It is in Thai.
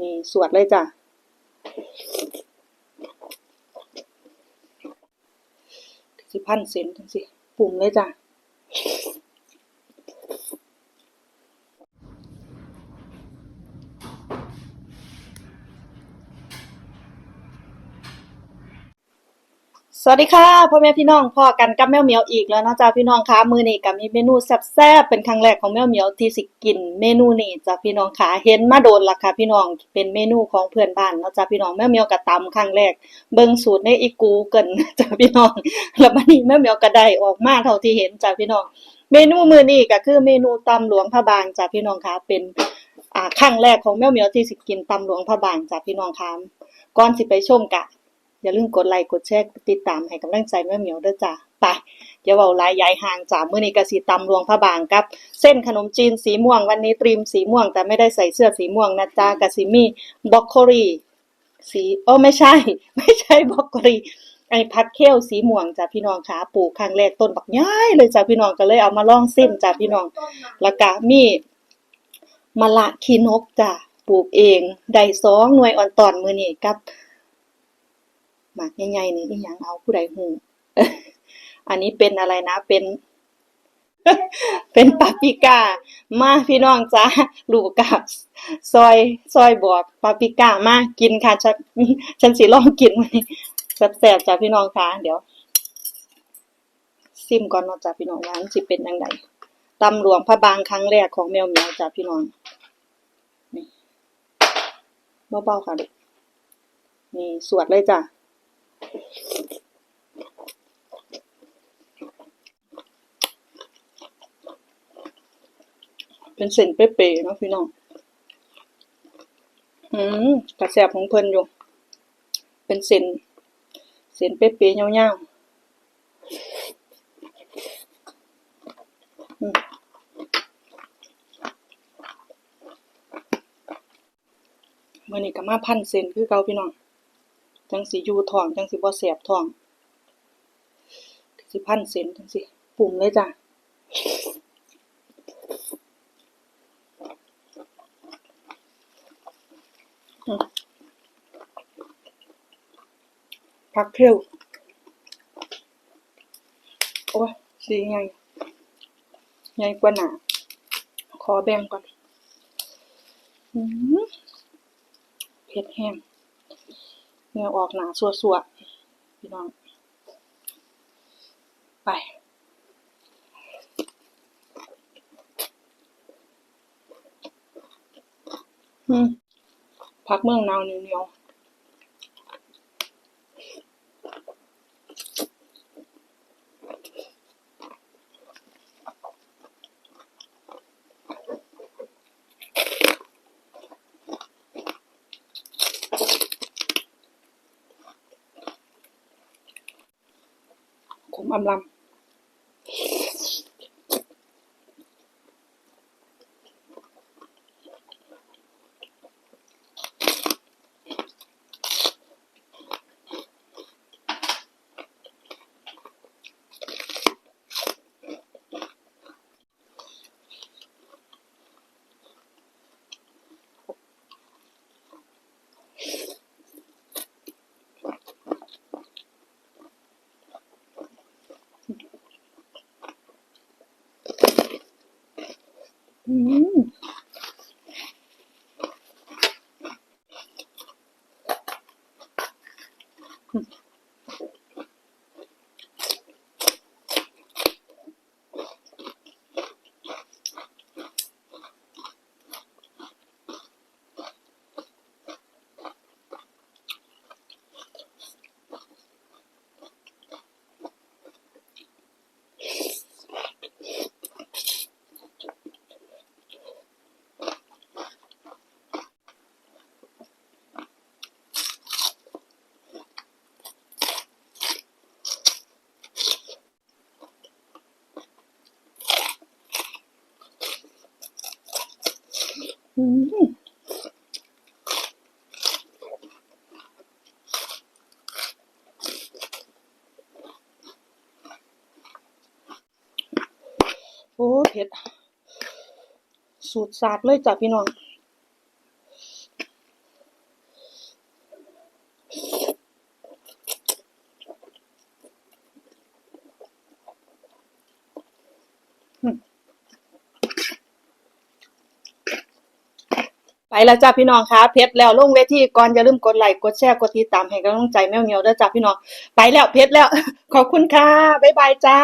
นี่สวดเลยจ้ะสิพันเซนจังสิปุ่มเลยจ้ะ สวัสดีค่ะพ่อแม่พี่น้องพ่อกันกับแมวเหมียวอีกแล้วนะจ้าพี่น้องคะมือนี้ก็มีเมนูแซ่บๆเป็นครั้งแรกของแมวเหมียวที่สิกินเมนูนี้จ้าพี่น้องคะเห็นมาโดนละค่ะพี่น้องเป็นเมนูของเพื่อนบ้านนะจ้าพี่น้องแมวเหมียวก็ตำครั้งแรกเบิ่งสูตรในอีกูเกินจ้าพี่น้องแล้วบัดนี้แมวเหมียวก็ได้ออกมาเท่าที่เห็นจ้าพี่น้อง เมนูมือนี้ก็คือเมนูตำหลวงพระบางจ้าพี่น้องคะเป็นอ่าครั้งแรกของแมวเหมียวที่สิกินตำหลวงพระบางจ้าพี่น้องคะก่อนสิไปชมกะ อย่าลืมกดไลค์กดแชร์ติดตามให้กำลังใจแม่เหมียวด้วยจ้ะไปอย่าเว้าหลายยายห่างจ้ามื้อนี้ก็สิตำรวงพระบางกับ เส้นขนมจีนสีม่วงวันนี้ตรีมสีม่วง แต่ไม่ได้ใส่เสื้อสีม่วงนะจ๊ะก็สิมีบรอกโคลีสีโอ้ไม่ใช่ ไม่ใช่บรอกโคลีไอ้พัดเคลสีม่วงจ้ะพี่น้องขาปลูกครั้งแรกต้นบักย้ายเลยจ้ะพี่น้องก็เลยเอามาล่องซิมจ้ะพี่น้อง แล้วก็มีมะละขีนกจ้ะปลูกเองได้สองหน่วยอ่อนตอนมือนี้กับ หมากใหญ่ๆนี่อีหยังเอาผู้ใดฮู้อันนี้เป็นอะไรนะเป็น เป็นปาปิก้า มาพี่น้องจ้าลูกกับซอยซอยบอกปาปิก้ามากินค่ะ ฉันฉันสิลองกินมื้แซ่บๆจ้าพี่น้องค่ะ เดี๋ยวซิมก่อนเนาะจ้าพี่น้องว่ามันสิเป็นจังไดตำหลวงพระบางครั้งแรกของแมวเหมียวจ้าพี่น้องนี่เบาๆค่ะเด็กนี่สวดเลยจ้ะ เป็นเส้นเป๊ะๆเนาะพี่น้อง อืมกระแสบของเพิ่นอยู่ เป็นเส้น เส้นเป๊ะๆยาวๆมมื้อนี้ก็มาพันเส้นคือเก่าพี่น้อง จังสิอยู่ท้องจังสิบ่แสบท้องสิพันเส้นจังสิปุ่มเลยจ้ะอืมผักเขียวโอ้ยสีใหญ่ใหญ่กว่าหนาขอแบ่งก่อนอเผ็ดแห้ง เหงื่อออกหนาสัวๆพี่น้อง ไป อืมพักเมืองนาวเหนียว 2025 อืม โอ้เผ็ด สูตรสาดเลยจ้ะพี่น้อง แล้วจ้าพี่น้องคะเพชรแล้วลงเวทีก่อนอย่าลืมกดไลค์กดแชร์กดติดตามให้กำลังใจแมวเหมียวเด้อจ้าพี่น้องไปแล้วเพชรแล้วขอบคุณค่ะบ๊ายบายจ้า